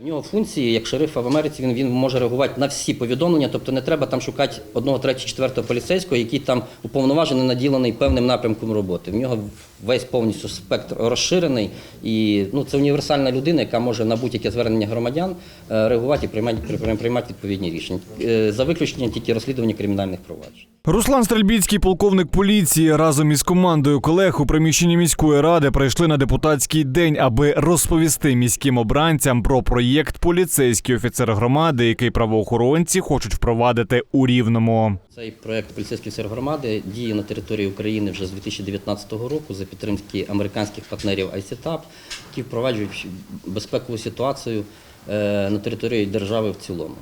В нього функції, як шерифа в Америці, він, він може реагувати на всі повідомлення, тобто не треба там шукати одного, третього, четвертого поліцейського, який там уповноважений, наділений певним напрямком роботи. В нього весь повністю спектр розширений, і ну, це універсальна людина, яка може на будь-яке звернення громадян е, реагувати і приймати, приймати відповідні рішення. Е, За виключенням тільки розслідування кримінальних проваджень. Руслан Стрельбіцький, полковник поліції, разом із командою колег у приміщенні міської ради прийшли на депутатський день, аби розповісти міським обранцям про проєкт поліцейський офіцер громади, який правоохоронці хочуть впровадити у рівному. Цей проект поліцейський офіцер громади діє на території України вже з 2019 року за підтримки американських партнерів ICTAP, які впроваджують безпекову ситуацію е, на території держави в цілому.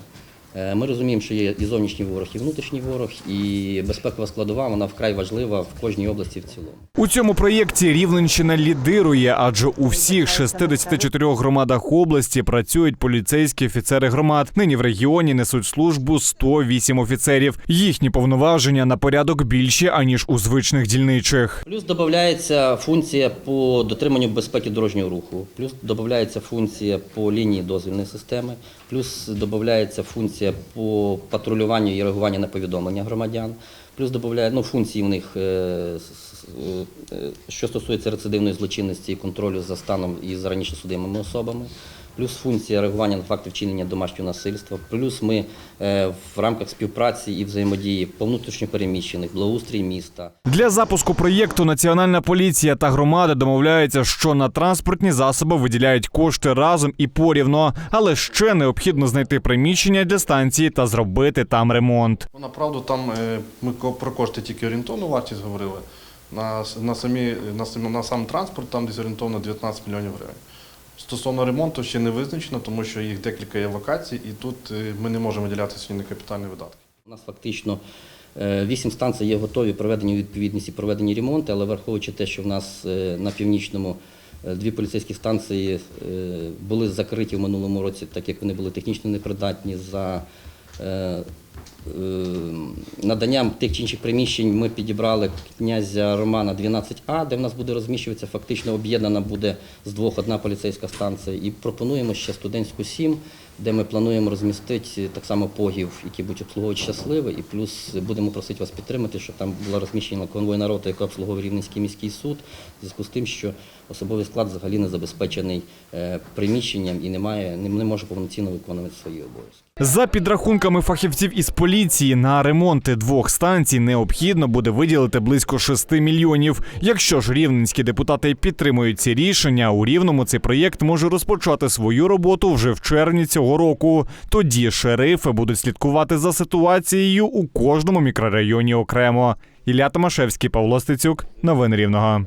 Е, Ми розуміємо, що є і зовнішній ворог, і внутрішній ворог, і безпекова складова вона вкрай важлива в кожній області в цілому. У цьому проєкті Рівненщина лідирує, адже у всіх 64 громадах області працюють поліцейські офіцери громад. Нині в регіоні несуть службу 108 офіцерів. Їхні повноваження на порядок більші аніж у звичних дільничих. Плюс додається функція по дотриманню безпеки дорожнього руху, плюс додається функція по лінії дозвільної системи, плюс додається функція по патрулюванню і реагуванню на повідомлення громадян, плюс додає, ну, функції в них, е, с- е, що стосується рецидивної злочинності і контролю за станом і за раніше судимими особами. Плюс функція реагування на факти вчинення домашнього насильства, плюс ми е, в рамках співпраці і взаємодії по внутрішньопереміщених, благоустрій міста, Для запуску проєкту Національна поліція та громади домовляються, що на транспортні засоби виділяють кошти разом і порівно, але ще необхідно знайти приміщення для станції та зробити там ремонт. Направду там е, ми ко- про кошти тільки орієнтовну вартість говорили. На, на, самі, на, на сам транспорт там десь орієнтовно 19 мільйонів гривень. Стосовно ремонту ще не визначено, тому що їх декілька є локацій, і тут е, ми не можемо виділяти сьогодні капітальні видатки. У нас фактично е, вісім станцій є готові проведені у відповідність і проведені ремонти, але враховуючи те, що в нас е, на північному дві поліцейські станції були закриті в минулому році, так як вони були технічно непридатні за наданням тих чи інших приміщень ми підібрали князя Романа 12А, де в нас буде розміщуватися, фактично об'єднана буде з двох одна поліцейська станція. І пропонуємо ще студентську 7, де ми плануємо розмістити так само погів, які будуть обслуговувати щасливе, і плюс будемо просити вас підтримати, щоб там була розміщена конвойна рота, яка обслуговує Рівненський міський суд, в зв'язку з тим, що особовий склад взагалі не забезпечений е, приміщенням і не, не може повноцінно виконувати свої обов'язки. За підрахунками фахівців із поліції, на ремонти двох станцій необхідно буде виділити близько 6 мільйонів. Якщо ж рівненські депутати підтримують ці рішення, у рівному цей проєкт може розпочати свою роботу вже в червні цього року. Тоді шерифи будуть слідкувати за ситуацією у кожному мікрорайоні окремо. Ілля Томашевський, Павло Стецюк, новини рівного.